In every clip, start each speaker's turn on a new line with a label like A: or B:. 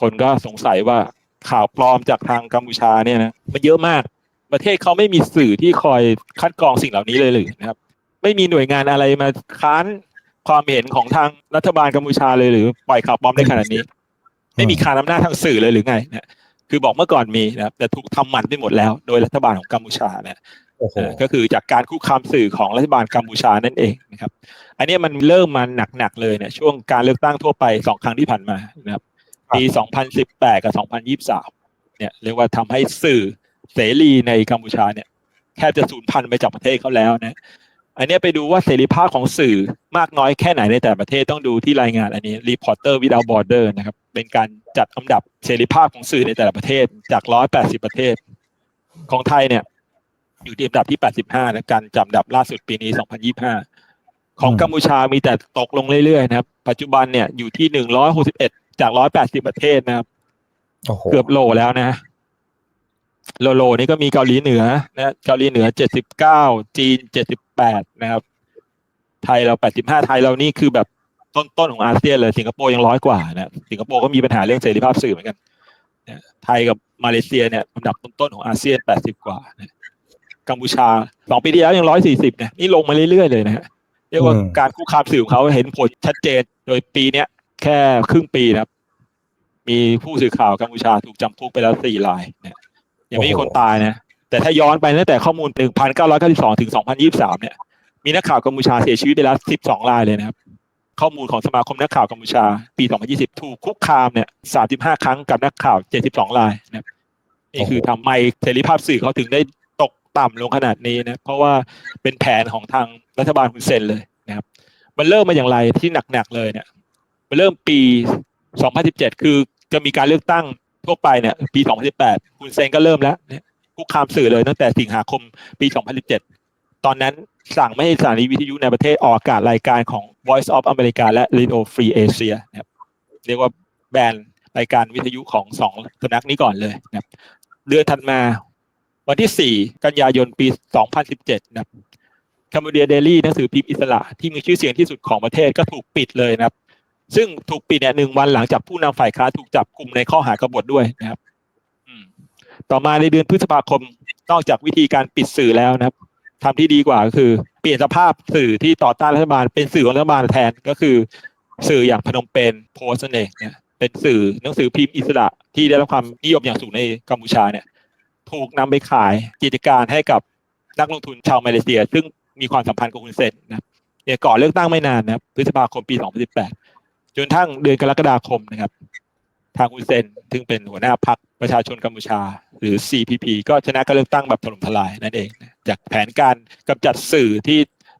A: คนก็สงสัยว่าข่าวปลอมจากทางกัมพูชาเนี่ยนะมันเยอะมากประเทศเขาไม่มีสื่อที่คอยคัดกรองสิ่งเหล่านี้เลยหรือนะครับ ไม่มีหน่วยงานอะไรมาค้านความเห็นของทางรัฐบาลกัมพูชาเลยหรือปล่อยข่าวปลอมได้ขนาดนี้ ไม่มีคานอำนาจทางสื่อเลยหรือไงนะคือบอกเมื่อก่อนมีนะครับ แต่ถูกทำหมันไปหมดแล้ว โดยรัฐบาลของกัมพูชาเนี่ย
B: โอ้โห
A: เออก็คือจากการคุกคามสื่อของรัฐบาลกัมพูชานั่นเองนะครับ อันเนี้ยมันเริ่มมาหนักๆเลยเนี่ยช่วงการเลือกตั้งทั่วไปสองครั้งที่ผ่านมานะครับ ปี 2018 กับ 2023 เนี่ยเรียกว่าทำให้สื่อเสรีในกัมพูชาเนี่ยแทบจะสูญพันธุ์ไปจากประเทศเขาแล้วนะอันเนี้ยไปดูว่าเสรีภาพของสื่อมากน้อยแค่ไหนในแต่ละประเทศต้องดูที่รายงานอันนี้ Reporter Without Border นะครับ เป็นการจัดอันดับเสรีภาพของสื่อในแต่ละประเทศจาก 180 ประเทศ ของไทยเนี่ย อยู่ที่อันดับที่ 85และการจำอันดับล่าสุดปีนี้ 2025 ของกัมพูชามีแต่ตกลงเรื่อยๆนะครับ ปัจจุบันเนี่ยอยู่ที่ 161 จาก180ประเทศนะครับ
B: โอ้โห
A: เกือบโลแล้วนะ โลโลนี่ก็มีเกาหลีเหนือนะเกาหลีเหนือเจ็ดสิบเก้าจีนเจ็ดสิบแปดนะครับ ไทยเราแปดสิบห้าไทยเรานี่คือแบบต้นต้นๆของอาเซียนเลยสิงคโปร์ยังร้อยกว่านะสิงคโปร์ก็มีปัญหาเรื่องเสรีภาพสื่อเหมือนกันนะไทยกับมาเลเซียเนี่ยอันดับต้นๆของอาเซียนแปดสิบกว่านะกัมพูชาสองปีที่แล้วยังร้อยสี่สิบเนี่ยนี่ลงมาเรื่อยๆเลยนะฮะเรียกว่าการคุกคามสื่อของเขาเห็นผลชัดเจน โดยปีเนี้ย แค่ครึ่งปีนะครับ มีผู้สื่อข่าวกัมพูชาถูกจำคุกไปแล้วสี่รายเนี่ยยังไม่มีคนตายนะ แต่ถ้าย้อนไปตั้งแต่ข้อมูล 1,992 ถึง 2023 เนี่ย มีนักข่าวกัมพูชาเสียชีวิตไปแล้ว 12 รายเลยนะครับ ข้อมูลของสมาคมนักข่าวกัมพูชา ปี 2020 ถูกคุกคามเนี่ย 35 ครั้งกับนักข่าว 72 รายนะครับนี่คือทำไมเสรีภาพสื่อเขาถึงได้ตกต่ำลงขนาดนี้นะ เพราะว่าเป็นแผนของทางรัฐบาลคุณเซนเลยนะครับ มันเริ่มมาอย่างไรที่หนักๆเลยเนี่ย เริ่มปี 2017 คือจะมีการเลือกตั้งทั่วไปเนี่ยปี 2018 คุณเซนก็เริ่มแล้วคุกคามสื่อเลยตั้งแต่สิงหาคมปี 2017 ตอนนั้นสั่งไม่ให้สถานีวิทยุในประเทศออกอากาศรายการของ Voice of America และ Radio Free Asia นะครับเรียกว่าแบนรายการวิทยุของสองสำนักนี้ก่อนเลยนะครับเดือนถัดมาวันที่ 4 กันยายนปี 2017 นะครับคัมบูเดียเดลี่หนังสือพิมพ์อิสระที่มีชื่อเสียงที่สุดของประเทศก็ถูกปิดเลยนะครับ ซึ่งถูกปิดเนี่ยหนึ่งวันหลังจากผู้นำฝ่ายค้านถูกจับกลุ่มในข้อหากบฏด้วยนะครับอืมต่อมาในเดือนพฤษภาคมนอกจากวิธีการปิดสื่อแล้วนะครับทำที่ดีกว่าก็คือ เปลี่ยนสภาพสื่อที่ต่อต้านรัฐบาลเป็นสื่อของรัฐบาลแทนก็คือ สื่ออย่างพนมเปญโพสต์นั่นเองเนี่ยเป็นสื่อหนังสือพิมพ์อิสระที่ได้รับความนิยมอย่างสูงในกัมพูชาเนี่ย ถูกนำไปขายกิจการให้กับนักลงทุนชาวมาเลเซีย ซึ่งมีความสัมพันธ์กับคุณเซนนะครับเนี่ยก่อนเลือกตั้งไม่นานนะครับพฤษภาคมปี 2018 จนทั้งเดือนกรกฎาคมนะครับ ทางคุณเซนซึ่งเป็นหัวหน้าพรรคประชาชนกัมพูชา หรือ CPP ก็ชนะการเลือกตั้งแบบถล่มทลายนั่นเอง จากแผนการกำจัดสื่อที่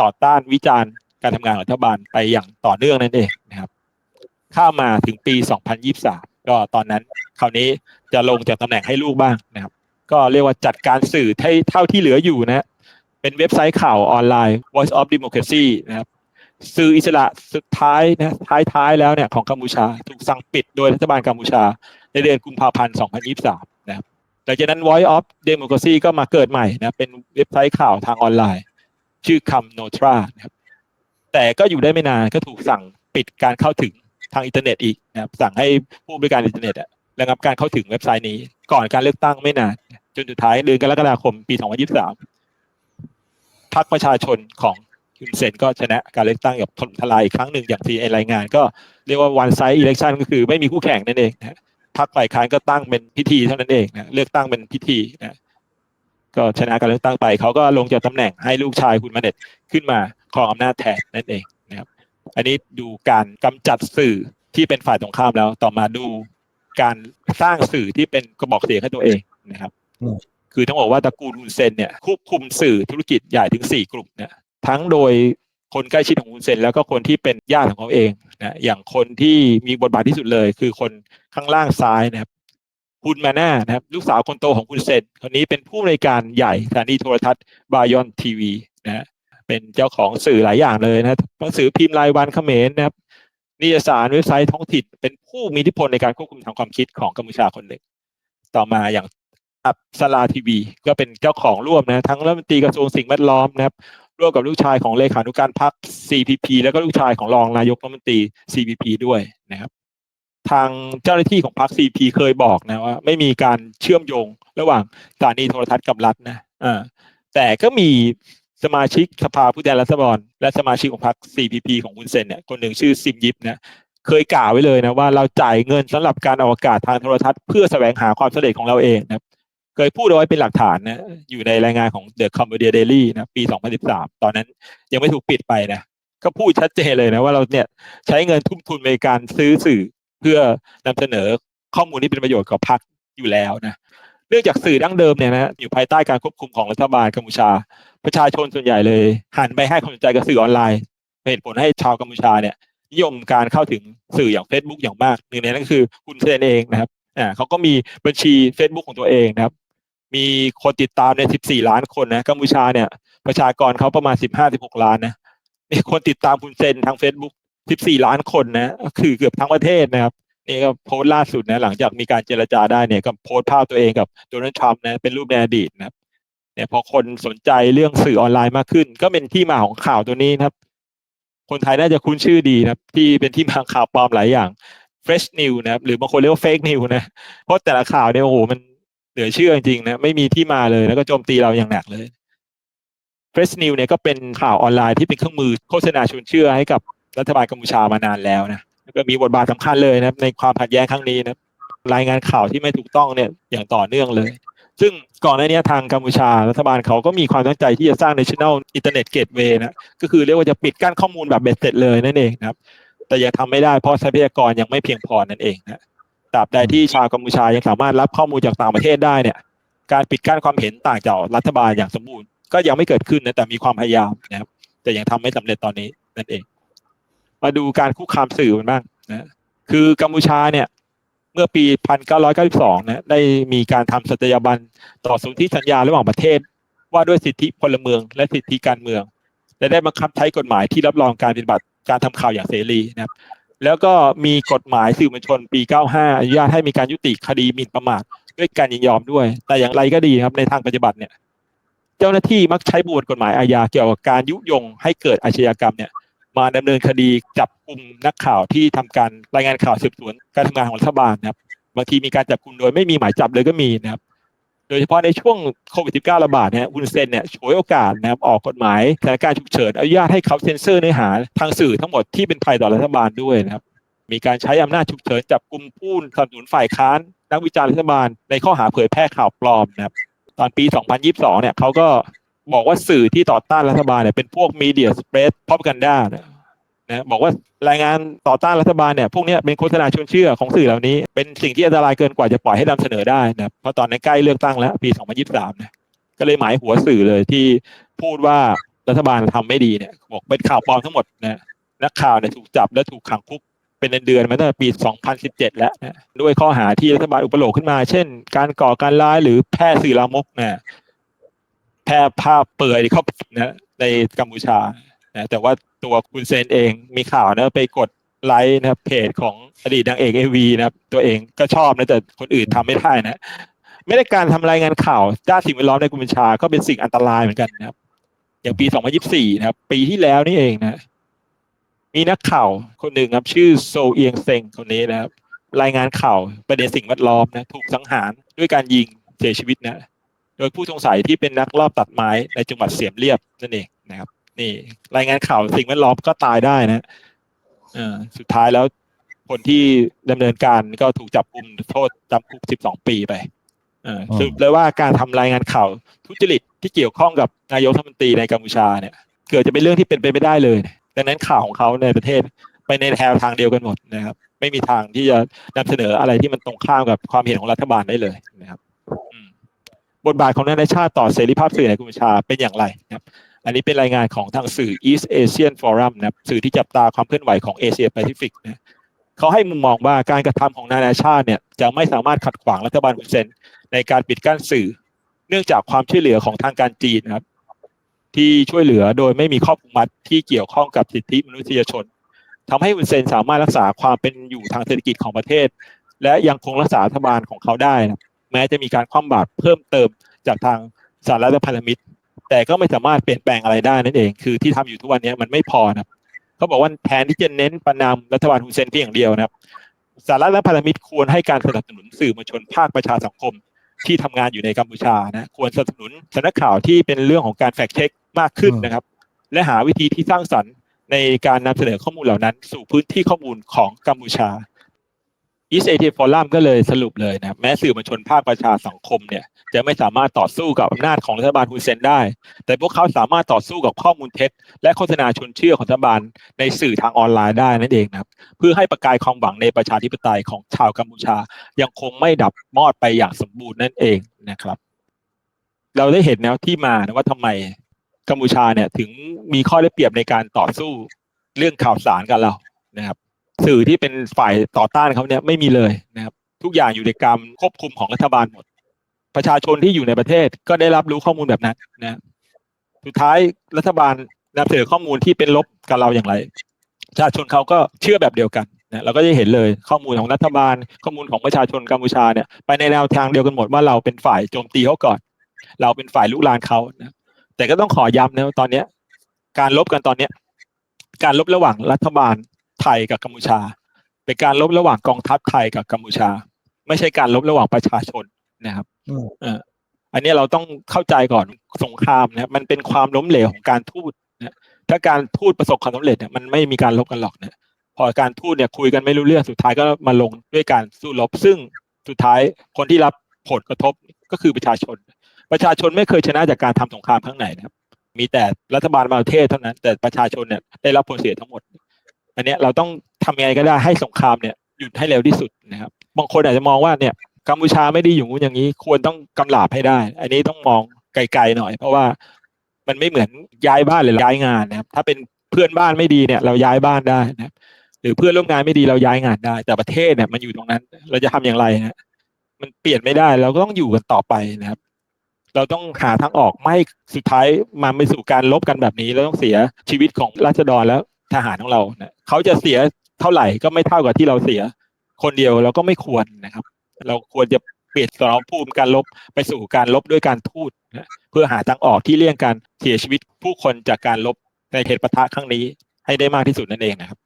A: ต่อต้านวิจารณ์การทำงานของรัฐบาลไปอย่างต่อเนื่องนั่นเองนะครับข้ามมาถึงปี 2023 ก็ตอนนั้นคราวนี้จะลงจากตำแหน่งให้ลูกบ้างนะครับ ก็เรียกว่าจัดการสื่อให้เท่าที่เหลืออยู่นะ เป็นเว็บไซต์ข่าวออนไลน์ Voice of Democracy นะครับ สื่ออิสระสุดท้ายนะท้ายๆแล้วเนี่ยของกัมพูชา ถูกสั่งปิดโดยรัฐบาลกัมพูชา ในเดือนกุมภาพันธ์ 2023 นะครับหลังจากนั้น Voice of Democracy ก็มาเกิดใหม่นะเป็นเว็บไซต์ข่าวทางออนไลน์ ชื่อคำโนทรานะครับแต่ก็อยู่ได้ไม่นานก็ถูกสั่งปิดการเข้าถึงทางอินเทอร์เน็ตอีกนะครับสั่งให้ผู้บริการอินเทอร์เน็ตอะระงับการเข้าถึงเว็บไซต์นี้ ก่อนการเลือกตั้งไม่นานจนสุดท้ายเดือนกรกฎาคมปี 2023พรรคประชาชนของ คุณเซนก็ชนะการเลือกตั้งแบบถล่มทลายอีกครั้งหนึ่งอย่างที่รายงาน ก็เรียกว่า one side election ก็คือไม่มีคู่แข่งนั่นเองนะพรรคฝ่ายค้านก็ตั้งเป็นพิธีเท่านั้นเองนะเลือกตั้งเป็นพิธีนะก็ชนะการเลือกตั้งไปเขาก็ลงจากตำแหน่งให้ลูกชายคุณมาเน็ตขึ้นมาครองอำนาจแทนนั่นเองนะครับ อันนี้ดูการกำจัดสื่อที่เป็นฝ่ายตรงข้ามแล้ว ต่อมาดูการสร้างสื่อที่เป็นกระบอกเสียงให้ตัวเองนะครับ
B: อืม
A: คือต้องบอกว่าตระกูลฮุนเซนเนี่ยควบคุมสื่อธุรกิจใหญ่ถึงสี่กลุ่มเนี่ย ทั้งโดยคนใกล้ชิดของฮุนเซนแล้วก็คนที่เป็นญาติของเขาเองนะอย่างคนที่มีบทบาทที่สุดเลย คือคนข้างล่างซ้ายนะครับฮุนมาน่านะครับลูกสาวคนโตของฮุนเซนคนนี้เป็นผู้อำนวยการใหญ่สถานีโทรทัศน์บายอนทีวีนะเป็นเจ้าของสื่อหลายอย่างเลยนะหนังสือพิมพ์รายวันเขมรนะครับนิตยสารเว็บไซต์ท้องถิ่นเป็นผู้มีอิทธิพลในการควบคุมทางความคิดของกัมพูชาคนหนึ่งต่อมาอย่างอับสลาทีวี ก็เป็นเจ้าของร่วมนะทั้งรัฐมนตรีกระทรวงสิ่งแวดล้อมนะครับ ร่วมกับลูกชายของเลขานุการพรรค CPP แล้วก็ลูกชายของรองนายกรัฐมนตรี CPP ด้วยนะครับ ทางเจ้าหน้าที่ของพรรคซีพีเคยบอกนะว่า ไม่มีการเชื่อมโยงระหว่างสถานีโทรทัศน์กับรัฐนะอ่าแต่ก็มีสมาชิกสภาผู้แทนราษฎรและสมาชิกของพรรค CPP ของคุณเซนเนี่ยคนหนึ่งชื่อซิมยิปนะเคยกล่าวไว้เลยนะว่าเราจ่ายเงินสำหรับการออกอากาศทางโทรทัศน์เพื่อแสวงหาความสำเร็จของเราเองนะครับ เคยพูดเอาไว้เป็นหลักฐานนะอยู่ในรายงานของ The Cambodia Daily นะปี 2013 ตอนนั้นยังไม่ถูกปิดไปนะก็พูดชัดเจนเลยนะว่าเราเนี่ยใช้เงินทุ่มทุนในการซื้อสื่อเพื่อนำเสนอข้อมูลที่เป็นประโยชน์กับพรรคอยู่แล้วนะเนื่องจากสื่อดั้งเดิมเนี่ยนะอยู่ภายใต้การควบคุมของรัฐบาลกัมพูชา ประชาชนส่วนใหญ่เลย หันไปให้ความสนใจกับสื่อออนไลน์เป็นเหตุผลให้ชาวกัมพูชาเนี่ยนิยมการเข้าถึงสื่ออย่าง Facebook อย่างมากหนึ่งในนั้นคือคุณเซนเองนะครับอ่าเขาก็มีบัญชี Facebook ของตัวเองนะครับ มีคนติดตามใน 14 ล้านคนนะกัมพูชาเนี่ย ประชากรเขาประมาณ 15-16 ล้านนะมีคนติดตามคุณเซนทาง Facebook 14 ล้านคนนะ คือเกือบทั้งประเทศนะครับ นี่ก็โพสต์ล่าสุดนะ หลังจากมีการเจรจาได้เนี่ยก็โพสต์ภาพตัวเองกับโดนัลด์ทรัมป์นะเป็นรูปในอดีตนะครับเนี่ยพอคนสนใจเรื่องสื่อออนไลน์มากขึ้น ก็เป็นที่มาของข่าวตัวนี้นะครับ คนไทยน่าจะคุ้นชื่อดีนะครับ ที่เป็นที่มาข่าวปลอมหลายอย่าง fresh news นะครับหรือบางคนเรียกว่า fake news นะ เพราะแต่ละข่าวเนี่ยโอ้โหมัน เหลือเชื่อจริงๆนะไม่มีที่มาเลยแล้วก็โจมตีเราอย่างหนักเลย fresh news เนี่ยก็เป็นข่าวออนไลน์ที่เป็นเครื่องมือโฆษณาชวนเชื่อให้กับรัฐบาลกัมพูชามานานแล้วนะก็มีบทบาทสำคัญเลยนะครับในความขัดแย้งครั้งนี้นะรายงานข่าวที่ไม่ถูกต้องเนี่ยอย่างต่อเนื่องเลย ซึ่งก่อนหน้านี้ทางกัมพูชารัฐบาลเขาก็มีความตั้งใจที่จะสร้าง national internet gateway นะก็คือเรียกว่าจะปิดกั้นข้อมูลแบบเบ็ดเสร็จเลยนั่นเองนะครับ แต่ยังทำไม่ได้เพราะทรัพยากรยังไม่เพียงพอนั่นเองนะ ตราบใดที่ชาวกัมพูชายังสามารถรับข้อมูลจากต่างประเทศได้เนี่ย การปิดกั้นความเห็นต่างจากรัฐบาลอย่างสมบูรณ์ก็ยังไม่เกิดขึ้นนะแต่มีความพยายามนะครับ แต่ยังทำไม่สำเร็จตอนนี้นั่นเอง มาดูการคุกคามสื่อมันบ้างนะคือกัมพูชาเนี่ย เมื่อปี 1992 นะได้มีการทำสัตยาบันต่อสนธิสัญญาระหว่างประเทศ ว่าด้วยสิทธิพลเมือง และสิทธิการเมือง และได้บังคับใช้กฎหมายที่รับรองการปฏิบัติการทำข่าวอย่างเสรีนะครับ แล้วก็มีกฎหมายสื่อมวลชนปี 95 อนุญาตให้มีการยุติคดีหมิ่นประมาทด้วยการยินยอมด้วย แต่อย่างไรก็ดีครับในทางปฏิบัติเนี่ย เจ้าหน้าที่มักใช้บทกฎหมายอาญาเกี่ยวกับการยุยงให้เกิดอาชญากรรมเนี่ย มาดำเนินคดีจับกลุ่มนักข่าวที่ทำการรายงานข่าวสืบสวนการทำงานของรัฐบาลนะครับ บางทีมีการจับกลุ่มโดยไม่มีหมายจับเลยก็มีนะครับ โดยเฉพาะในช่วงโควิด -19 ระบาดเนี่ยอุนเซนเนี่ยฉวยโอกาสนะครับออกกฎหมายสถานการณ์ฉุกเฉินอนุญาตให้เขาเซ็นเซอร์เนื้อหาทางสื่อทั้งหมดที่เป็นภัยต่อรัฐบาลด้วยนะครับมีการใช้อำนาจฉุกเฉินจับกลุ่มผู้สนับสนุนฝ่ายค้าน นักวิจารณ์รัฐบาลในข้อหาเผยแพร่ข่าวปลอมนะครับตอนปี 2022 เนี่ยเขาก็บอกว่าสื่อที่ต่อต้านรัฐบาลเนี่ยเป็นพวกมีเดียสเปรดพอปกันด้านะบอกว่ารายงานต่อต้านรัฐบาลเนี่ยพวกนี้เป็นโฆษณาชวนเชื่อของสื่อเหล่านี้ เป็นสิ่งที่อันตรายเกินกว่าจะปล่อยให้นำเสนอได้นะเพราะตอนนั้นใกล้เลือกตั้งแล้วปี 2023นะก็เลยหมายหัวสื่อเลยที่พูดว่ารัฐบาลทำไม่ดีเนี่ยบอกเป็นข่าวปลอมทั้งหมดนะนักข่าวเนี่ยถูกจับและถูกขังคุกเป็นเดือนมาตั้งแต่ปี 2017 แล้วนะด้วยข้อหาที่รัฐบาลอุปโลกขึ้นมา เช่น การก่อการร้ายหรือแพร่สื่อลามกนะแพร่ภาพเปื่อยเข้านะในกัมพูชา นะแต่ว่าตัวคุณเซนเองมีข่าวนะไปกดไลค์นะครับเพจของอดีตนางเอกเอวีนะครับ ตัวเองก็ชอบนะแต่คนอื่นทำไม่ได้นะไม่ได้การทำรายงานข่าวด้านสิ่งแวดล้อมในกัมชาก็เป็นสิ่งอันตรายเหมือนกันนะครับ อย่างปี 2024 นะครับ ปีที่แล้วนี่เองนะ มีนักข่าวคนหนึ่งครับ ชื่อโซเอียงเซงคนนี้นะครับ รายงานข่าวประเด็นสิ่งแวดล้อมนะถูกสังหารด้วยการยิงเสียชีวิตนะ โดยผู้สงสัยที่เป็นนักลอบตัดไม้ในจังหวัดเสียมเรียบนั่นเองนะครับ นี่ รายงานข่าวสิ่งแวดล้อมก็ตายได้นะเออสุดท้ายแล้วคนที่ดำเนินการก็ถูกจับกุมโทษจำคุก 12 ปีไปเออสรุปเลยว่าการทำรายงานข่าวทุจริตที่เกี่ยวข้องกับนายกรัฐมนตรีในกัมพูชาเนี่ย เกิดจะเป็นเรื่องที่เป็นไปไม่ได้เลย ดังนั้นข่าวของเขาในประเทศไปในแนวทางเดียวกันหมดนะครับ ไม่มีทางที่จะนำเสนออะไรที่มันตรงข้ามกับความเห็นของรัฐบาลได้เลยนะครับบทบาทของนานาชาติต่อเสรีภาพสื่อในกัมพูชาเป็นอย่างไรนะครับ อันนี้เป็นรายงานของทางสื่อ East Asian Forum นะครับสื่อที่จับตาความเคลื่อนไหวของเอเชียแปซิฟิกนะเขาให้มุมมองว่าการกระทำของนานาชาติเนี่ยจะไม่สามารถขัดขวางรัฐบาลฮุนเซนในการปิดกั้นสื่อ เนื่องจากความช่วยเหลือของทางการจีนนะครับ ที่ช่วยเหลือโดยไม่มีข้อผูกมัดที่เกี่ยวข้องกับสิทธิมนุษยชนทำให้ฮุนเซนสามารถรักษาความเป็นอยู่ทางเศรษฐกิจของประเทศ และยังคงรักษารัฐบาลของเขาได้นะแม้จะมีการคว่ำบาตรเพิ่มเติมจากทางสหรัฐพันธมิตร แต่ก็ไม่สามารถเปลี่ยนแปลงอะไรได้นั่นเอง คือที่ทำอยู่ทุกวันนี้มันไม่พอนะเขาบอกว่าแทนที่จะเน้นประนามรัฐบาลฮุนเซนเพียงอย่างเดียวนะครับสหรัฐและพันธมิตรควรให้การสนับสนุนสื่อมวลชนภาคประชาสังคม ที่ทำงานอยู่ในกัมพูชานะควรสนับสนุนสำนักข่าวที่เป็นเรื่องของการแฟกเช็คมากขึ้นนะครับ และหาวิธีที่สร้างสรรค์ในการนำเสนอข้อมูลเหล่านั้น สู่พื้นที่ข้อมูลของกัมพูชา East Asia Forum ก็เลยสรุปเลยนะแม้สื่อมวลชนภาคประชาสังคมเนี่ยจะไม่สามารถต่อสู้กับอำนาจของรัฐบาลฮุนเซนได้ แต่พวกเขาสามารถต่อสู้กับข้อมูลเท็จ และโฆษณาชวนเชื่อของรัฐบาลในสื่อทางออนไลน์ได้นั่นเองนะครับเพื่อให้ประกายความหวังในประชาธิปไตยของชาวกัมพูชา ยังคงไม่ดับมอดไปอย่างสมบูรณ์นั่นเองนะครับ เราได้เห็นแนวที่มานะว่าทำไมกัมพูชาเนี่ยถึงมีข้อได้เปรียบในการต่อสู้เรื่องข่าวสารกับเรานะครับ สื่อที่เป็นฝ่ายต่อต้านเขาเนี่ยไม่มีเลยนะครับทุกอย่างอยู่ในการควบคุมของรัฐบาลหมด ประชาชนที่อยู่ในประเทศก็ได้รับรู้ข้อมูลแบบนั้นนะสุดท้ายรัฐบาลนำเสนอข้อมูลที่เป็นลบกับเราอย่างไรประชาชนเขาก็เชื่อแบบเดียวกันนะเราก็จะเห็นเลยข้อมูลของรัฐบาล ข้อมูลของประชาชนกัมพูชาเนี่ยไปในแนวทางเดียวกันหมดว่าเราเป็นฝ่ายโจมตีเขาก่อน เราเป็นฝ่ายลุกลานเขานะแต่ก็ต้องขอย้ำนะว่าตอนเนี้ย การลบกันตอนเนี้ย การลบระหว่างรัฐบาล ไทยกับกัมพูชา เป็นการลบระหว่างกองทัพไทยกับกัมพูชา ไม่ใช่การลบระหว่างประชาชนนะครับ
B: อืม
A: เอออันนี้เราต้องเข้าใจก่อนสงครามนะครับมันเป็นความล้มเหลวของการทูตนะถ้าการทูตประสบความสำเร็จเนี่ยมันไม่มีการลบกันหรอกนะพอการทูตเนี่ยคุยกันไม่รู้เรื่องสุดท้ายก็มาลงด้วยการสู้รบซึ่งสุดท้ายคนที่รับผลกระทบก็คือประชาชน ประชาชนไม่เคยชนะจากการทำสงครามครั้งไหนนะครับ มีแต่รัฐบาลบางประเทศเท่านั้น แต่ประชาชนเนี่ยได้รับผลเสียทั้งหมด อันเนี้เราต้องทำยังไงก็ได้ให้สงครามเนี่ยหยุดให้เร็วที่สุดนะครับบางคนอาจจะมองว่าเนี่ยกัมพูชาไม่ดีอยู่งูอย่างนี้ ควรต้องกำลาบให้ได้ อันนี้ต้องมองไกลๆหน่อย เพราะว่ามันไม่เหมือนย้ายบ้านหรือย้ายงานนะครับ ถ้าเป็นเพื่อนบ้านไม่ดีเนี่ยเราย้ายบ้านได้นะครับหรือเพื่อนร่วมงานไม่ดีเราย้ายงานได้ แต่ประเทศเนี่ยมันอยู่ตรงนั้น เราจะทำอย่างไรนะมันเปลี่ยนไม่ได้เราก็ต้องอยู่กันต่อไปนะครับ เราต้องหาทางออกไม่สุดท้ายมาไปสู่การลบกันแบบนี้แล้วต้องเสียชีวิตของราษฎรแล้ว ทหารของเรานะเขาจะเสียเท่าไหร่ก็ไม่เท่ากับที่เราเสีย คนเดียวเราก็ไม่ควรนะครับ เราควรจะเปลี่ยนสองภูมิการลบไปสู่การลบด้วยการทูตนะเพื่อหาทางออกที่เลี่ยงการเสียชีวิตผู้คนจากการลบในเหตุปะทะครั้งนี้ให้ได้มากที่สุดนั่นเองนะครับ